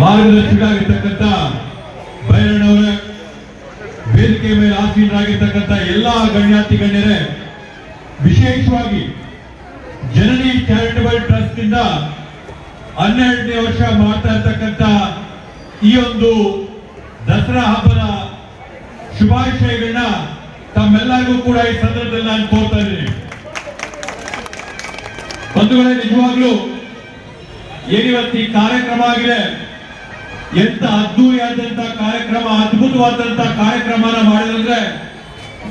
ಮಾರ್ಗದರ್ಶಕರಾಗಿರ್ತಕ್ಕಂಥ ಬೈರಣ್ಣವರ ವೇದಿಕೆ ಮೇಲೆ ಆಸೀನರಾಗಿರ್ತಕ್ಕಂಥ ಎಲ್ಲ ಗಣ್ಯಾತಿ ಗಣ್ಯರೇ, ವಿಶೇಷವಾಗಿ ಜನನಿ ಚಾರಿಟಬಲ್ ಟ್ರಸ್ಟ್ ಇಂದ ಹನ್ನೆರಡನೇ ವರ್ಷ ಮಾಡ್ತಾ ಇರ್ತಕ್ಕಂಥ ಈ ಒಂದು ದಸರಾ ಹಬ್ಬದ ಶುಭಾಶಯಗಳನ್ನ ತಮ್ಮೆಲ್ಲರಿಗೂ ಕೂಡ ಈ ಸಂದರ್ಭದಲ್ಲಿ ನಾನು ಕೋರ್ತಾ ಇದ್ದೀನಿ. ಬಂಧುಗಳೇ, ನಿಜವಾಗ್ಲೂ ಏನಿವತ್ತು ಈ ಕಾರ್ಯಕ್ರಮ ಆಗಿದೆ ಎಂತ ಅದ್ದೂರಿಯಾದಂತ ಕಾರ್ಯಕ್ರಮ, ಅದ್ಭುತವಾದಂತ ಕಾರ್ಯಕ್ರಮನ ಮಾಡಿದ್ರೆ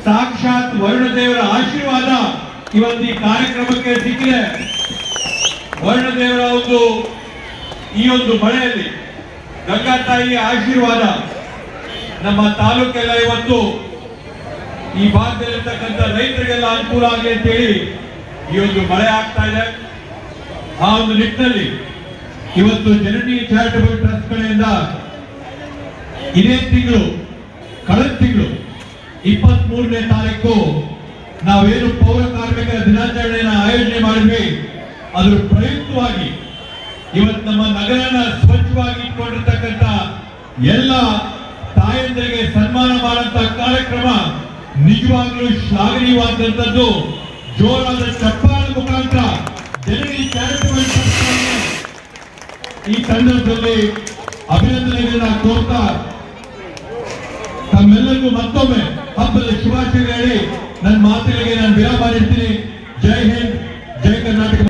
ಸಾಕ್ಷಾತ್ ವರುಣದೇವರ ಆಶೀರ್ವಾದ ಇವತ್ತು ಈ ಕಾರ್ಯಕ್ರಮಕ್ಕೆ ಸಿಕ್ಕಿದೆ. ವರುಣದೇವರ ಒಂದು, ಈ ಒಂದು ಮಳೆಯಲ್ಲಿ ಗಂಗಾ ತಾಯಿಯ ಆಶೀರ್ವಾದ ನಮ್ಮ ತಾಲೂಕೆಲ್ಲ ಇವತ್ತು ಈ ಭಾಗದಲ್ಲಿರ್ತಕ್ಕಂಥ ರೈತರಿಗೆಲ್ಲ ಅನುಕೂಲ ಆಗಲಿ ಅಂತೇಳಿ ಈ ಒಂದು ಮಳೆ ಆಗ್ತಾ ಇದೆ. ಆ ಒಂದು ನಿಟ್ಟಿನಲ್ಲಿ ಇವತ್ತು ಜನನಿ ಚಾರಿಟಬಲ್ ಟ್ರಸ್ಟ್ ಕಡೆಯಿಂದ ಇದೇ ತಿಂಗಳು, ಕಳೆದ ತಿಂಗಳು ಇಪ್ಪತ್ತ್ ಮೂರನೇ ತಾರೀಕು ನಾವೇನು ಪೌರ ಕಾರ್ಮಿಕರ ದಿನಾಚರಣೆಯನ್ನು ಆಯೋಜನೆ ಮಾಡಿದ್ವಿ. ಅದರ ಪ್ರಯುಕ್ತವಾಗಿ ಇವತ್ತು ನಮ್ಮ ನಗರನ ಸ್ವಚ್ಛವಾಗಿ ಇಟ್ಕೊಂಡಿರ್ತಕ್ಕಂಥ ಎಲ್ಲ ತಾಯಂದರಿಗೆ ಸನ್ಮಾನ ಮಾಡುವಂತ ಕಾರ್ಯಕ್ರಮ ನಿಜವಾಗ್ಲೂ ಶ್ಲಾಘನೀಯವಾದಂಥದ್ದು. ಜೋರಾದ ಚಪ್ಪಾಳ ಮುಖಾಂತರ ಜನರಿಗೆ ಚಾರಿಟಬಲ್ ಈ ಸಂದರ್ಭದಲ್ಲಿ ಅಭಿನಂದನೆಗಳನ್ನ ಕೋರ್ತಾ ತಮ್ಮೆಲ್ಲರಿಗೂ ಮತ್ತೊಮ್ಮೆ ಹಬ್ಬದ ಶುಭಾಶಯ ಹೇಳಿ ನನ್ನ ಮಾತುಗಳಿಗೆ ನಾನು ವಿರಾಮ ಇರ್ತೀನಿ ಜೈ ಹಿಂದ್, ಜೈ ಕರ್ನಾಟಕ.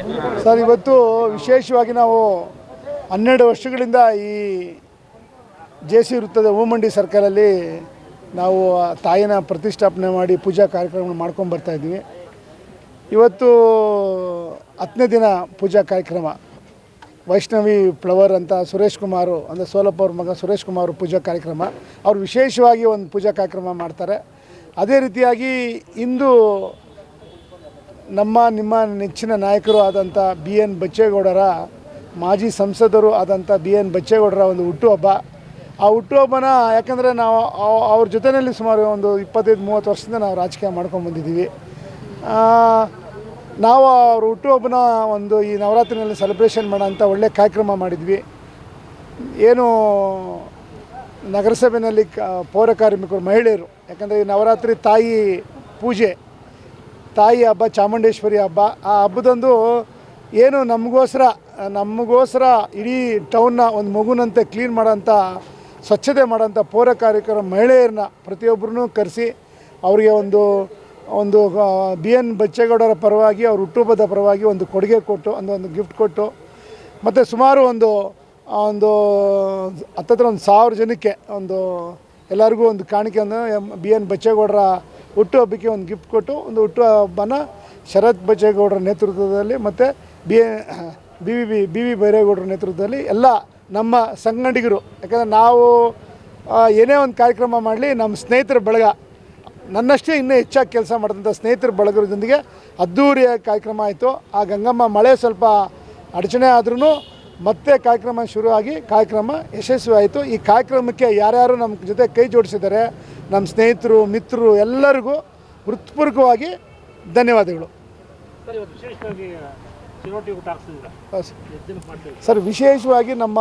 ಸರ್, ಇವತ್ತು ವಿಶೇಷವಾಗಿ ನಾವು ಹನ್ನೆರಡು ವರ್ಷಗಳಿಂದ ಈ ಜೆ ಸಿ ವೃತ್ತದ ಹೂಮಂಡಿ ಸರ್ಕಲಲ್ಲಿ ನಾವು ತಾಯಿನ ಪ್ರತಿಷ್ಠಾಪನೆ ಮಾಡಿ ಪೂಜಾ ಕಾರ್ಯಕ್ರಮ ಮಾಡ್ಕೊಂಡು ಬರ್ತಾ ಇದ್ವಿ ಇವತ್ತು ಹತ್ತನೇ ದಿನ ಪೂಜಾ ಕಾರ್ಯಕ್ರಮ. ವೈಷ್ಣವಿ ಫ್ಲವರ್ ಅಂತ ಸುರೇಶ್ ಕುಮಾರು, ಅಂದರೆ ಸೋಲಪ್ಪ ಮಗ ಸುರೇಶ್ ಕುಮಾರ್ ಪೂಜಾ ಕಾರ್ಯಕ್ರಮ. ಅವರು ವಿಶೇಷವಾಗಿ ಒಂದು ಪೂಜಾ ಕಾರ್ಯಕ್ರಮ ಮಾಡ್ತಾರೆ. ಅದೇ ರೀತಿಯಾಗಿ ಇಂದು ನಮ್ಮ, ನಿಮ್ಮ ನೆಚ್ಚಿನ ನಾಯಕರು ಆದಂಥ ಬಿ ಎನ್ ಬಚ್ಚೇಗೌಡರ, ಮಾಜಿ ಸಂಸದರು ಆದಂಥ ಬಿ ಎನ್ ಬಚ್ಚೇಗೌಡರ ಒಂದು ಹುಟ್ಟುಹಬ್ಬ. ಆ ಹುಟ್ಟುಹಬ್ಬನ, ಯಾಕಂದರೆ ನಾವು ಅವ್- ಅವ್ರ ಜೊತೆಯಲ್ಲಿ ಸುಮಾರು ಒಂದು ಇಪ್ಪತ್ತೈದು, ಮೂವತ್ತು ವರ್ಷದಿಂದ ನಾವು ರಾಜಕೀಯ ಮಾಡ್ಕೊಂಡು ಬಂದಿದ್ದೀವಿ. ನಾವು ಅವ್ರ ಹುಟ್ಟುಹಬ್ಬನ ಒಂದು ಈ ನವರಾತ್ರಿನಲ್ಲಿ ಸೆಲೆಬ್ರೇಷನ್ ಮಾಡೋಂಥ ಒಳ್ಳೆ ಕಾರ್ಯಕ್ರಮ ಮಾಡಿದ್ವಿ. ಏನು ನಗರಸಭೆಯಲ್ಲಿ ಪೌರ ಕಾರ್ಮಿಕರು, ಮಹಿಳೆಯರು, ಯಾಕಂದರೆ ಈ ನವರಾತ್ರಿ ತಾಯಿ ಪೂಜೆ, ತಾಯಿ ಹಬ್ಬ, ಚಾಮುಂಡೇಶ್ವರಿ ಹಬ್ಬ, ಆ ಹಬ್ಬದಂದು ಏನು ನಮಗೋಸ್ಕರ ನಮಗೋಸ್ಕರ ಇಡೀ ಟೌನ್ನ ಒಂದು ಮಗುನಂತೆ ಕ್ಲೀನ್ ಮಾಡೋಂಥ ಸ್ವಚ್ಛತೆ ಮಾಡೋಂಥ ಪೌರ ಕಾರ್ಮಿಕರ ಮಹಿಳೆಯರನ್ನ ಪ್ರತಿಯೊಬ್ಬರನ್ನೂ ಕರೆಸಿ, ಅವರಿಗೆ ಒಂದು ಒಂದು ಬಿ ಎನ್ ಬಚ್ಚೇಗೌಡರ ಪರವಾಗಿ ಅವ್ರ ಹುಟ್ಟುಹಬ್ಬದ ಪರವಾಗಿ ಒಂದು ಕೊಡುಗೆ ಕೊಟ್ಟು, ಒಂದು ಒಂದು ಗಿಫ್ಟ್ ಕೊಟ್ಟು, ಮತ್ತು ಸುಮಾರು ಒಂದು ಒಂದು, ಹತ್ತತ್ರ ಒಂದು ಸಾವಿರ ಜನಕ್ಕೆ ಒಂದು, ಎಲ್ಲರಿಗೂ ಒಂದು ಕಾಣಿಕೆಯನ್ನು ಬಿ ಎನ್ ಬಚ್ಚೇಗೌಡರ ಹುಟ್ಟುಹಬ್ಬಕ್ಕೆ ಒಂದು ಗಿಫ್ಟ್ ಕೊಟ್ಟು, ಒಂದು ಹುಟ್ಟುಹಬ್ಬನ ಶರತ್ ಬಚ್ಚೇಗೌಡರ ನೇತೃತ್ವದಲ್ಲಿ ಮತ್ತು B B V B B V ಬೈರೇಗೌಡರ ನೇತೃತ್ವದಲ್ಲಿ ಎಲ್ಲ ನಮ್ಮ ಸಂಗಡಿಗರು. ಯಾಕಂದರೆ ನಾವು ಏನೇ ಒಂದು ಕಾರ್ಯಕ್ರಮ ಮಾಡಲಿ, ನಮ್ಮ ಸ್ನೇಹಿತರ ಬಳಗ ನನ್ನಷ್ಟೇ ಇನ್ನೂ ಹೆಚ್ಚಾಗಿ ಕೆಲಸ ಮಾಡಿದಂಥ ಸ್ನೇಹಿತರ ಬಳಗರದೊಂದಿಗೆ ಅದ್ದೂರಿಯ ಕಾರ್ಯಕ್ರಮ ಆಯಿತು. ಆ ಗಂಗಮ್ಮ ಮಳೆ ಸ್ವಲ್ಪ ಅಡಚಣೆ ಆದ್ರೂ ಮತ್ತೆ ಕಾರ್ಯಕ್ರಮ ಶುರುವಾಗಿ ಕಾರ್ಯಕ್ರಮ ಯಶಸ್ವಿ ಆಯಿತು ಈ ಕಾರ್ಯಕ್ರಮಕ್ಕೆ ಯಾರ್ಯಾರು ನಮ್ಮ ಜೊತೆ ಕೈ ಜೋಡಿಸಿದ್ದಾರೆ ನಮ್ಮ ಸ್ನೇಹಿತರು ಮಿತ್ರರು ಎಲ್ಲರಿಗೂ ಹೃತ್ಪೂರ್ವಕವಾಗಿ ಧನ್ಯವಾದಗಳು. ಸರ್ ವಿಶೇಷವಾಗಿ ಸರ್. ನಮ್ಮ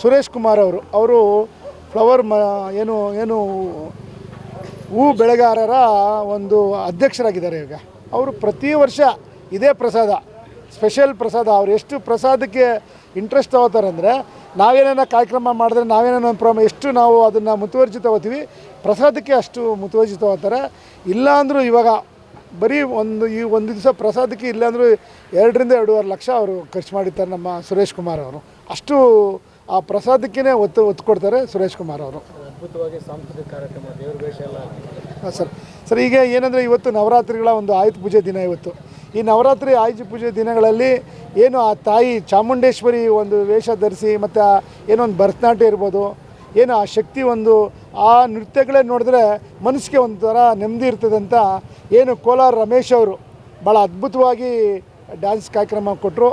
ಸುರೇಶ್ ಕುಮಾರ್ ಅವರು ಅವರು ಫ್ಲವರ್ ಮ ಏನು ಏನು ಹೂ ಬೆಳೆಗಾರರ ಒಂದು ಅಧ್ಯಕ್ಷರಾಗಿದ್ದಾರೆ ಈಗ. ಅವರು ಪ್ರತಿ ವರ್ಷ ಇದೇ ಪ್ರಸಾದ ಸ್ಪೆಷಲ್ ಪ್ರಸಾದ. ಅವ್ರು ಎಷ್ಟು ಪ್ರಸಾದಕ್ಕೆ ಇಂಟ್ರೆಸ್ಟ್ ತಗೋತಾರೆ ಅಂದರೆ, ನಾವೇನೇನೋ ಕಾರ್ಯಕ್ರಮ ಮಾಡಿದ್ರೆ ನಾವೇನೇನೋ ಪ್ರೋಮ ಎಷ್ಟು ನಾವು ಅದನ್ನು ಮುತುವರ್ಜಿ ತಗೋತೀವಿ ಪ್ರಸಾದಕ್ಕೆ ಅಷ್ಟು ಮುತುವರ್ಜಿ ತಗೋತಾರೆ ಇಲ್ಲಾಂದರೂ ಇವಾಗ ಬರೀ ಒಂದು ಈ ಒಂದು ದಿವಸ ಪ್ರಸಾದಕ್ಕೆ ಇಲ್ಲಾಂದರೂ ಎರಡರಿಂದ ಎರಡೂವರೆ ಲಕ್ಷ ಅವರು ಖರ್ಚು ಮಾಡಿರ್ತಾರೆ ನಮ್ಮ ಸುರೇಶ್ ಕುಮಾರ್ ಅವರು. ಅಷ್ಟು ಆ ಪ್ರಸಾದಕ್ಕೇ ಒತ್ತು ಒತ್ತು ಕೊಡ್ತಾರೆ ಸುರೇಶ್ ಕುಮಾರ್ ಅವರು. ಅದ್ಭುತವಾಗಿ ಸಾಂಸ್ಕೃತಿಕ ಕಾರ್ಯಕ್ರಮ, ದೇವರ ವೇಷ ಎಲ್ಲ ಹಾಂ, ಸರ್. ಸರ್, ಈಗ ಏನಂದರೆ ಇವತ್ತು ನವರಾತ್ರಿಗಳ ಒಂದು ಆಯುಧ ಪೂಜೆ ದಿನ ಇವತ್ತು. ಈ ನವರಾತ್ರಿ ಆಯುಧ ಪೂಜೆ ದಿನಗಳಲ್ಲಿ ಏನು ಆ ತಾಯಿ ಚಾಮುಂಡೇಶ್ವರಿ ಒಂದು ವೇಷ ಧರಿಸಿ ಮತ್ತು ಏನೋ ಒಂದು ಭರತನಾಟ್ಯ ಇರ್ಬೋದು, ಏನು ಆ ಶಕ್ತಿ ಒಂದು ಆ ನೃತ್ಯಗಳೇ ನೋಡಿದ್ರೆ ಮನಸ್ಸಿಗೆ ಒಂಥರ ನೆಮ್ಮದಿ ಇರ್ತದೆ ಅಂತ ಏನು ಕೋಲಾರ ರಮೇಶ್ ಅವರು ಭಾಳ ಅದ್ಭುತವಾಗಿ ಡ್ಯಾನ್ಸ್ ಕಾರ್ಯಕ್ರಮ ಕೊಟ್ಟರು